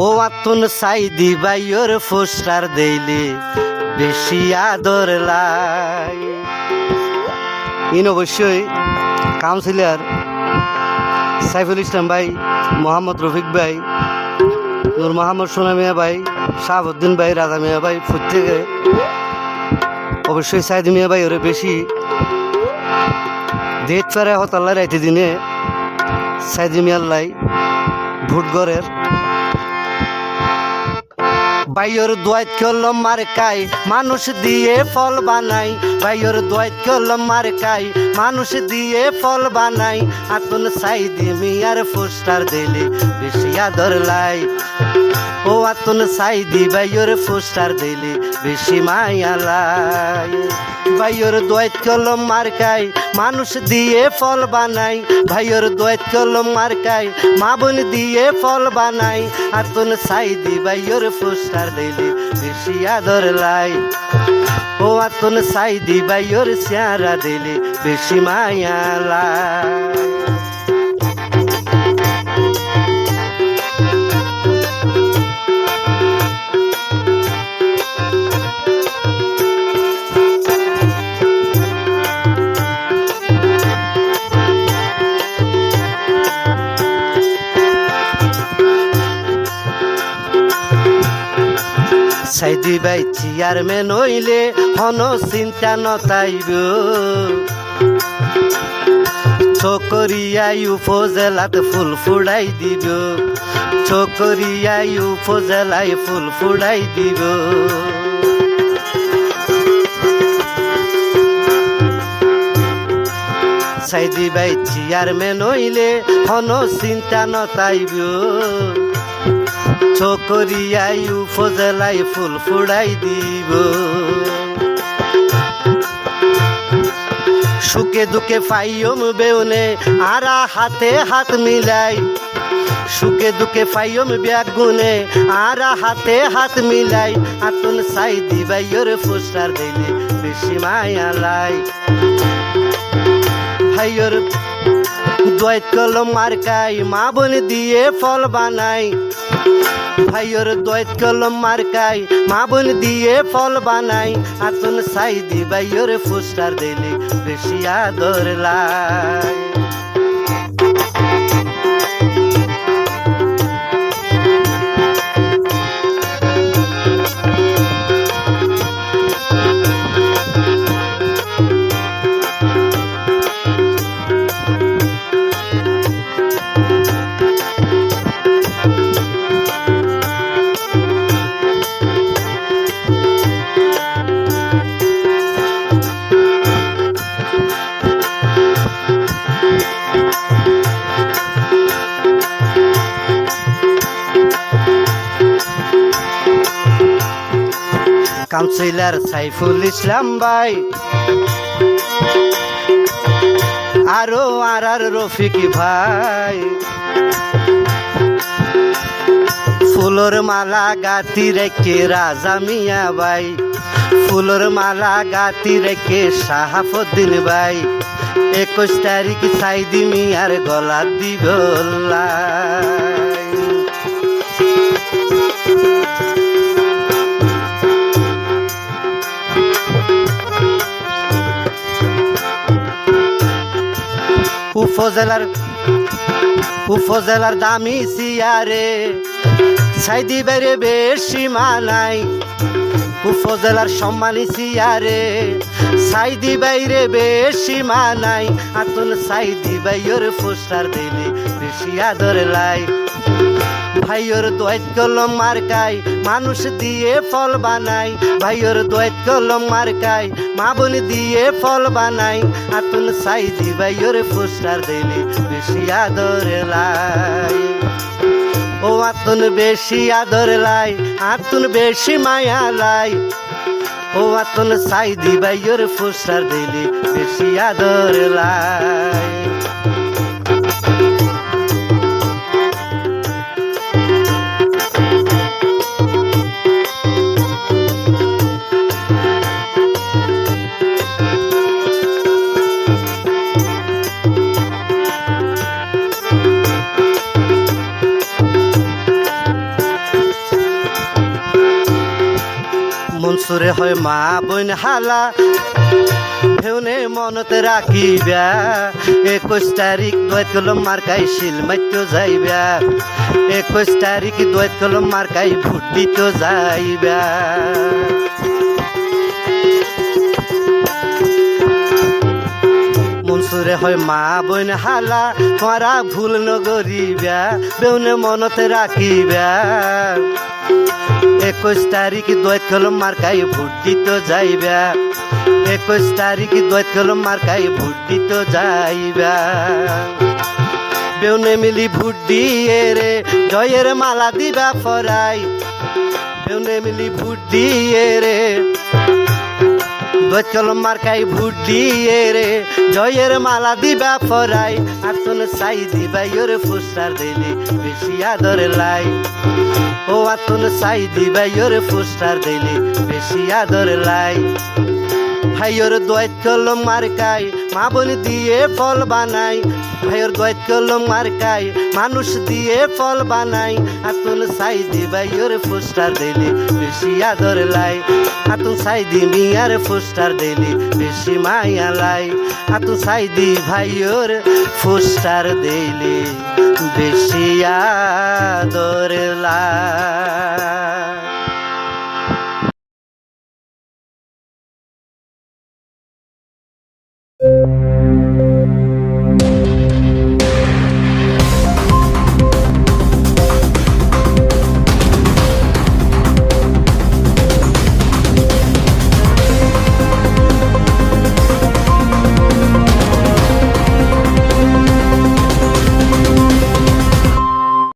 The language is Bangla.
ও আতুন সাইদি বাইয়র পোস্টার দেইলে বেশি আদর লাই। ইন অবশ্যই কাউন্সিলর সাইফুল ইসলাম ভাই, মোহাম্মদ রফিক ভাই, নূর মোহাম্মদ সোনামিয়া ভাই, শাহাবুদ্দিন ভাই, রাজা মিয়া ভাই প্রত্যেকে অবশ্যই সাইদ মিয়া ভাই ওরে বেশি ডেট পারে হতাল্লা রাইতে দিনে সাইদ মিয়াল্লাই ভুটগড়ের বাইয়র দোয়াত কলম মার্কাই মানুষ দিয়ে ফল বানাই বাইয়র দোয়াত কলম মার্কাই মানুষ দিয়ে ফল বানাই আতুন সাইদি মিয়ার পোস্টার দিলে বেশি আদর লাই। ও আতুন সাইদি বাইয়র পোস্টার দিলে বেশি মায়া লাই। ভাইয়র দোয়াত কলম মার্কাই মানুষ দিয়ে ফল বানাই ভাইয়র দোয়াত কলম মার্কাই মা বোন দিয়ে ফল বানাই আতুন সাইদি ভাইয়র পোস্টার দিলে বেশি আদর লাই। ও আতন সাই দিবাই ওর চেহারা দিলে বেশি মায়া লাই। সাইদি বাই চেয়ারম্যান হইলে হন চিন্তা নতাইব চকরিয়াই উপজেলাত ফুল ফুড়াই দিব। চকরিয়াই উপজেলাই ফুল ফুড়াই দিব। সাইদি বাই চেয়ারম্যান হইলে হন চিন্তা নতাইব চকরিয়াই উপজেলাই ফুল ফুড়াই দিব সুখে দুঃখে ফাইয়ম বেউনে আরা হাতে হাত মিলাই সুখে দুঃখে ফাইয়ম ব্যাগুনে আরা হাতে হাত মিলাই আতুন সাই দিবাইয়র পোস্টার দিলে বেশি মায়া লাই ভাইয়র দোয়াত কলম মার্কাই মা বোন দিয়ে ফল বানাই। ভাইয়ের দোয়াত কলম মার্কাই মা বোন দিয়ে ফল বানাই। আতুন সাই দি ভাইয়র পোস্টার দিলে বেশি আদর লাই। কাউন্সিলর সাইফুল ইসলাম ভাই। আরও আর আর রফিক ভাই। ফুলর মালা গাতি রেখে রাজা মিয়া ভাই। ফুলর মালা গাতি রেখে শাহাফুদ্দিন ভাই। একুশ তারিখ সাইদি মিয়ার গলা দিব উপজেলার উপজেলার দামি সিয়ারে সাইদি বাইরে বেশি মানাই উপজেলার সম্মানী সিয়ারে সাইদি বাইরে বেশি মানাই আতুল সাইদি বাইয়ের পোস্টার দিলে বেশি আদর লাই। ভাইয়র দোয়াত কলম মার্কাই মানুষ দিয়ে ফল বানাই। ভাইয়র দোয়াত কলম মার্কাই মা বোন দিয়ে ফল বানাই। আতুন সাইদি ভাইয়র পোস্টার দিলে বেশি আদর লাই। ও আতুন বেশি আদর লাই, আতুন বেশি মায়া লাই। ও আতুন সাইদি ভাইয়র পোস্টার দিলে বেশি আদর লাই। মনসুরে হয় মা বইন হালা। হেউনে মনতে রাখিবা, একুশ তারিখ দোয়াত কলম মার্কাই শিল মাইতো যাইবা। একুশ তারিখ দোয়াত কলম মার্কাই ভোট দিতে যাইবা। মনসুরে হয় মা বইন হালা মারা ভুল নগরিবা বেউনে মনতে রাখিবা। একুশ তারিখ দোয়াত কলম মার্কাই ভোট দিতে যাইবা। একুশ তারিখ দোয়াত কলম মার্কাই ভোট দিতে যাইবা। বেউনে মিলি ভোট দিয়ে রে, জয়ের মালা দিবা ফরাই। বেউনে মিলি ভোট দিয়ে রে কলম মার্কাই ভুট দিয়ে রে। জয়ের মালা দিবা ফরাই, আর তোন সাই দিবা ইয়োরে ফুসার দিলে বেশি আদর লাই। ও আতুন সাই দিবা ইয়োরে ফুসার দিলে বেশি আদর লাই। ভাইয়ের দোয়াত কলম মার্কাই, মা বোন দিয়ে ফল বানাই। ভাইয়ের দোয়াত কলম মার্কাই, মানুষ দিয়ে ফল বানাই। আতুন সাই দিবা ইয়োরে ফুস্টার দিলি, বেশি আদর লাই। আতুন সাই দি মিয়ার ফুস্টার দিলি, বেশি মায়া লাই। আতুন সাই দি ভাইয়ের ফুস্টার দিলি, বেশি আদর লাই।